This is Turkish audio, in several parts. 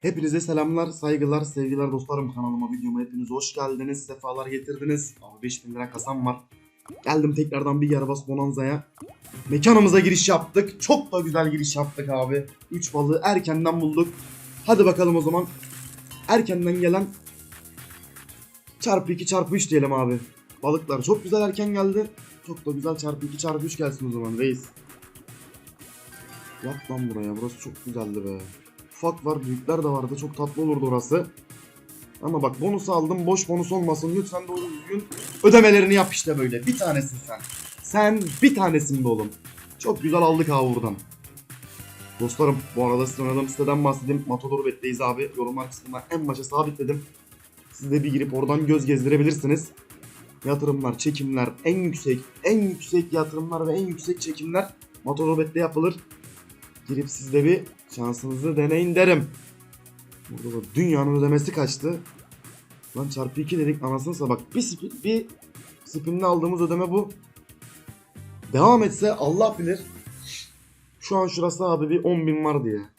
Hepinize selamlar, saygılar, sevgiler dostlarım kanalıma, videoma hepiniz hoş geldiniz, sefalar getirdiniz. Abi 5000 lira kasam var. Geldim tekrardan bir Yerbas Bonanza'ya. Mekanımıza giriş yaptık. Çok da güzel giriş yaptık abi. 3 balığı erkenden bulduk. Hadi bakalım o zaman. Erkenden gelen çarpı 2 çarpı 3 diyelim abi. Balıklar çok güzel erken geldi. Çok da güzel çarpı 2 çarpı 3 gelsin o zaman reis. Yap lan buraya. Burası çok güzeldi be. Ufak var, büyükler de vardı. Çok tatlı olurdu orası. Ama bak bonusu aldım. Boş bonus olmasın. Lütfen doğru düzgün ödemelerini yap işte böyle. Bir tanesin sen. Sen bir tanesin be oğlum. Çok güzel aldık abi buradan. Dostlarım bu arada size oynadığım siteden bahsedeyim. Matador Bet'teyiz abi. Yorumlar kısmına en başa sabitledim. Siz de bir girip oradan göz gezdirebilirsiniz. Yatırımlar, çekimler en yüksek, en yüksek yatırımlar ve en yüksek çekimler Matador Bet'te yapılır. Girip siz de bir şansınızı deneyin derim. Burada da dünyanın ödemesi kaçtı. Lan çarpı 2 dedik anasınsa bak bir spin, bir spinle aldığımız ödeme bu. Devam etse Allah bilir. Şu an şurası abi bir 10.000 vardı ya.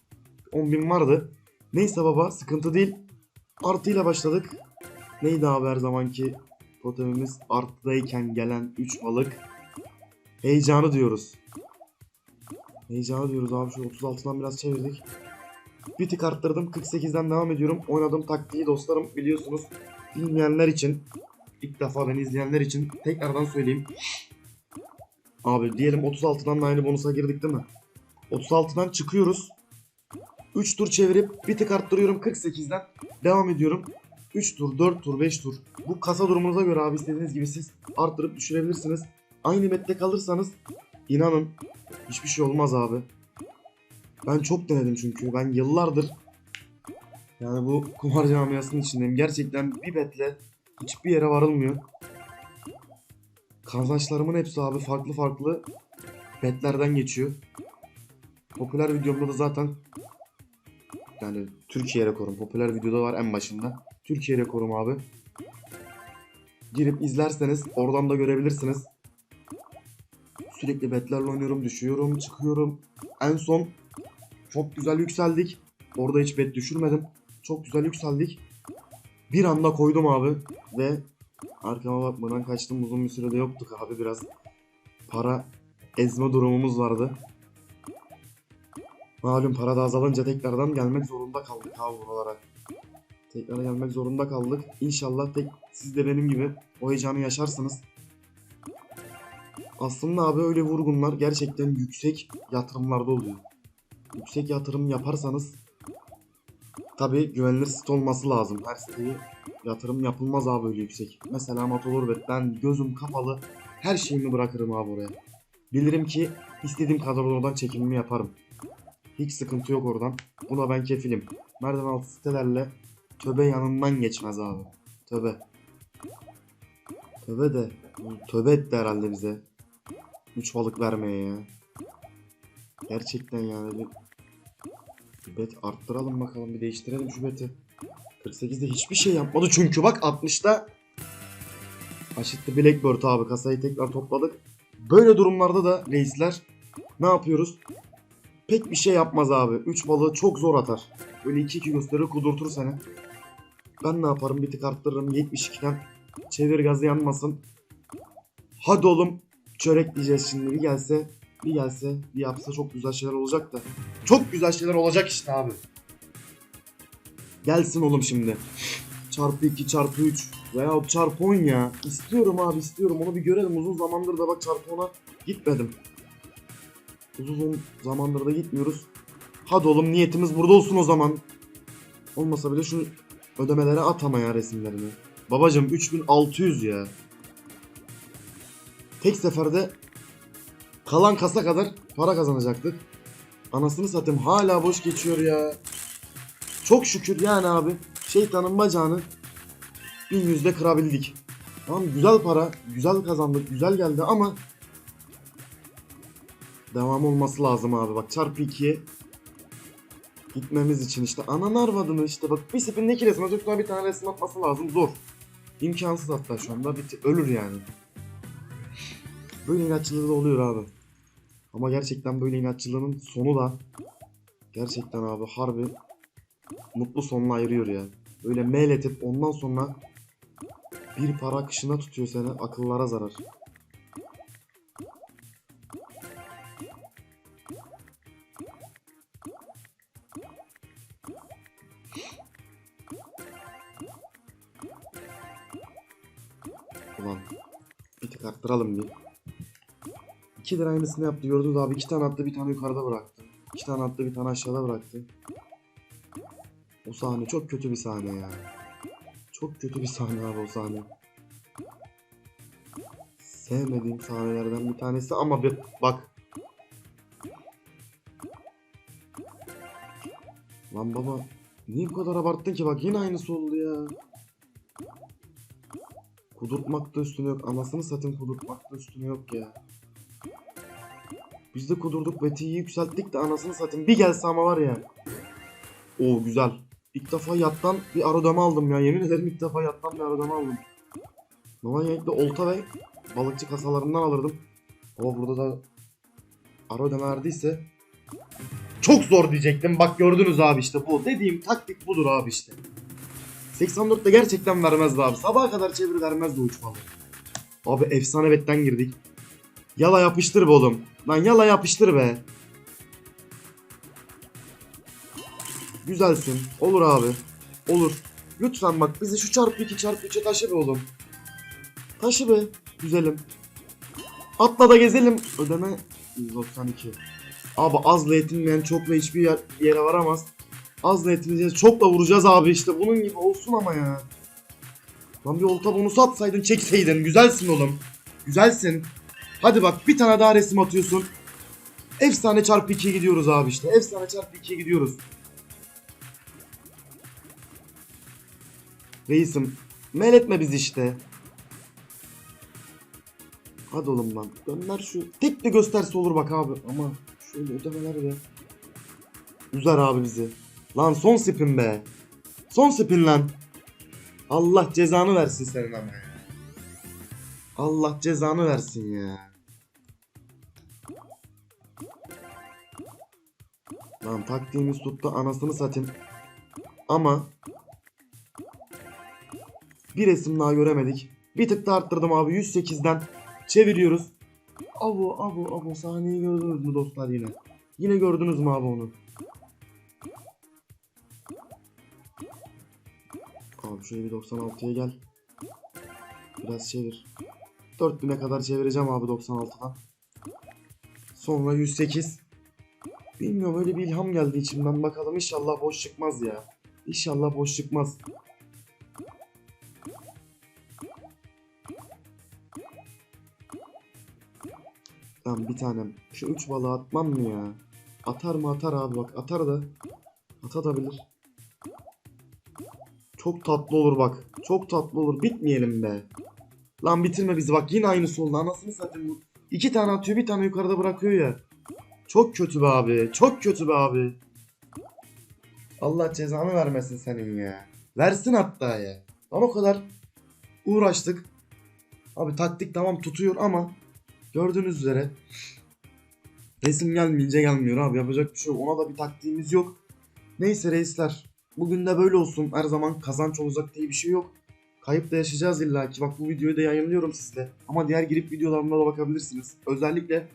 10.000 vardı. Neyse baba sıkıntı değil. Artıyla başladık. Neydi abi her zamanki totemimiz? Arttayken gelen 3 balık. Heyecanı diyoruz. Heyecanı diyoruz abi şu 36'dan biraz çevirdik. Bir tık arttırdım 48'den devam ediyorum. Oynadığım taktiği dostlarım biliyorsunuz. Bilmeyenler için ilk defa beni izleyenler için tekrardan söyleyeyim. Abi diyelim 36'dan da aynı bonusa girdik değil mi? 36'dan çıkıyoruz. 3 tur çevirip bir tık arttırıyorum 48'den. Devam ediyorum. 3 tur, 4 tur, 5 tur. Bu kasa durumunuza göre abi istediğiniz gibi siz arttırıp düşürebilirsiniz. Aynı mette kalırsanız inanın hiçbir şey olmaz abi. Ben çok denedim çünkü. Ben yıllardır yani bu kumar camiasının içindeyim. Gerçekten bir betle hiçbir yere varılmıyor. Kazançlarımın hepsi abi farklı farklı betlerden geçiyor. Popüler videomda da zaten yani Türkiye rekorum. Popüler videoda var en başında. Türkiye rekorum abi. Girip izlerseniz oradan da görebilirsiniz. Sürekli betlerle oynuyorum, düşüyorum, çıkıyorum. En son çok güzel yükseldik. Orada hiç bet düşürmedim. Çok güzel yükseldik. Bir anda koydum abi ve arkama bakmadan kaçtım. Uzun bir sürede yoktuk abi biraz para ezme durumumuz vardı. Malum para da azalınca tekrardan gelmek zorunda kaldık abi buralara. Tekrar gelmek zorunda kaldık. İnşallah tek siz de benim gibi o heyecanı yaşarsınız. Aslında abi öyle vurgunlar gerçekten yüksek yatırımlarda oluyor. Yüksek yatırım yaparsanız tabi güvenilir site olması lazım. Her siteye yatırım yapılmaz abi öyle yüksek. Mesela Matador Bet ben gözüm kapalı her şeyimi bırakırım abi oraya. Bilirim ki istediğim kadar oradan çekimimi yaparım. Hiç sıkıntı yok oradan. Buna ben kefilim. Merdiven altı sitelerle töbe yanından geçmez abi. Töbe. Töbe de. Töbe etti herhalde bize. 3 balık vermeye ya. Gerçekten yani bet arttıralım bakalım bir değiştirelim şu beti. 48'de hiçbir şey yapmadı çünkü bak 60'da Aşıttı Blackbird abi kasayı tekrar topladık. Böyle durumlarda da reisler ne yapıyoruz? Pek bir şey yapmaz abi. 3 balığı çok zor atar. Böyle 2-2 gösterir kudurtur seni. Ben ne yaparım bir tık arttırırım 72'den. Çevir gazı yanmasın. Hadi oğlum çörek diyeceğiz şimdi bir gelse bir gelse bir yapsa çok güzel şeyler olacak da. Çok güzel şeyler olacak işte abi. Gelsin oğlum şimdi. Çarpı 2 çarpı 3 veya çarpı 10 ya. İstiyorum abi istiyorum onu bir görelim. Uzun zamandır da bak çarpı 10'a gitmedim. Uzun zamandır da gitmiyoruz. Hadi oğlum niyetimiz burada olsun o zaman. Olmasa bile şu ödemelere atama ya resimlerini. Babacım 3600 ya. Tek seferde kalan kasa kadar para kazanacaktık. Anasını satayım hala boş geçiyor ya. Çok şükür yani abi şeytanın bacağını bin yüzde kırabildik. Tamam güzel para, güzel kazandık, güzel geldi ama devam olması lazım abi. Bak çarpı 2'ye gitmemiz için işte anan arvadını işte bak bir spinde iki resim atıyor bir tane resim atması lazım zor. İmkansız hatta şu anda bitti ölür yani. Böyle inatçılığı da oluyor abi. Ama gerçekten böyle inatçılığının sonu da gerçekten abi harbi mutlu sonla ayırıyor ya. Böyle mail edip ondan sonra bir para akışına tutuyor seni. Akıllara zarar. Ulan bir tık arttıralım bir. 2 lira aynısını yaptı gördünüz abi. 2 tane attı bir tane yukarıda bıraktı. 2 tane attı bir tane aşağıda bıraktı. O sahne çok kötü bir sahne ya. Çok kötü bir sahne abi o sahne. Sevmediğim sahnelerden bir tanesi ama bir bak. Lan baba niye bu kadar abarttın ki bak yine aynısı oldu ya. Kudurtmak da üstüne yok. Anasını satayım kudurtmak da üstüne yok ya. Biz de kudurduk Beti'yi yükselttik de anasını satayım. Bir gelse ama var ya. Oo güzel. İlk defa yattan bir aradama aldım ya. Yemin ederim ilk defa yattan bir aradama aldım. Normal genellikle olta ve balıkçı kasalarından alırdım. Ama burada da aradama verdiyse çok zor diyecektim. Bak gördünüz abi işte bu. Dediğim taktik budur abi işte. 84'te gerçekten vermezdi abi. Sabaha kadar çeviri vermezdi o uç balığı. Abi efsane betten girdik. Yala yapıştır be oğlum. Lan yala yapıştır be. Güzelsin. Olur abi. Olur. Lütfen bak bizi şu çarpı 2 çarpı 3'e taşı be oğlum. Taşı be. Güzelim. Atla da gezelim. Ödeme 192. Abi azla yetinmeyen çokla hiçbir yer, yere varamaz. Azla yetineceğiz. Çokla vuracağız abi işte. Bunun gibi olsun ama ya. Lan bir olta bonusu atsaydın çekseydin. Güzelsin oğlum. Güzelsin. Hadi bak bir tane daha resim atıyorsun. Efsane çarpı 2'ye gidiyoruz abi işte. Efsane çarpı 2'ye gidiyoruz. Reisim. Mel etme biz işte. Hadi oğlum lan. Gönder şu. Tek de gösterse olur bak abi. Ama şöyle ödemeler be. Üzer abi bizi. Lan son spin be. Son spin lan. Allah cezanı versin senin ama ya. Allah cezanı versin ya. Lan taktiğimiz tuttu anasını satayım. Ama bir resim daha göremedik. Bir tık da arttırdım abi 108'den çeviriyoruz. Abo abo abo sahneyi gördünüz mü dostlar yine? Yine gördünüz mü abi onu? Abi şöyle bir 96'ya gel. Biraz çevir. 4000'e kadar çevireceğim abi 96'dan. Sonra 108. Bilmiyorum öyle bir ilham geldi içimden. Bakalım inşallah boş çıkmaz ya. İnşallah boş çıkmaz. Lan bir tanem. Şu üç balığı atmam mı ya? Atar mı atar abi bak. Atar da. Atabilir. Çok tatlı olur bak. Çok tatlı olur. Bitmeyelim be. Lan bitirme bizi bak. Yine aynısı oldu. Anasını satayım bu. İki tane atıyor bir tane yukarıda bırakıyor ya. Çok kötü be abi. Çok kötü be abi. Allah cezanı vermesin senin ya. Versin hatta ya. Lan o kadar uğraştık. Abi taktik tamam tutuyor ama gördüğünüz üzere resim gelmeyince gelmiyor abi. Yapacak bir şey yok. Ona da bir taktiğimiz yok. Neyse reisler. Bugün de böyle olsun. Her zaman kazanç olacak diye bir şey yok. Kayıp da yaşayacağız illa ki. Bak bu videoyu da yayınlıyorum sizde. Ama diğer girip videolarıma da bakabilirsiniz. Özellikle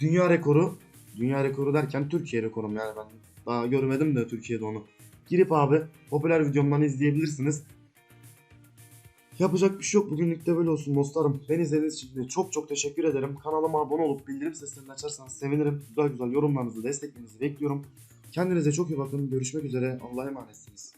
dünya rekoru. Dünya rekoru derken Türkiye rekorum yani ben. Daha görmedim de Türkiye'de onu. Girip abi popüler videomdan izleyebilirsiniz. Yapacak bir şey yok. Bugünlük de böyle olsun dostlarım. Beni izlediğiniz için de çok çok teşekkür ederim. Kanalıma abone olup bildirim seslerini açarsanız sevinirim. Güzel güzel yorumlarınızı, desteklerinizi bekliyorum. Kendinize çok iyi bakın. Görüşmek üzere. Allah'a emanetsiniz.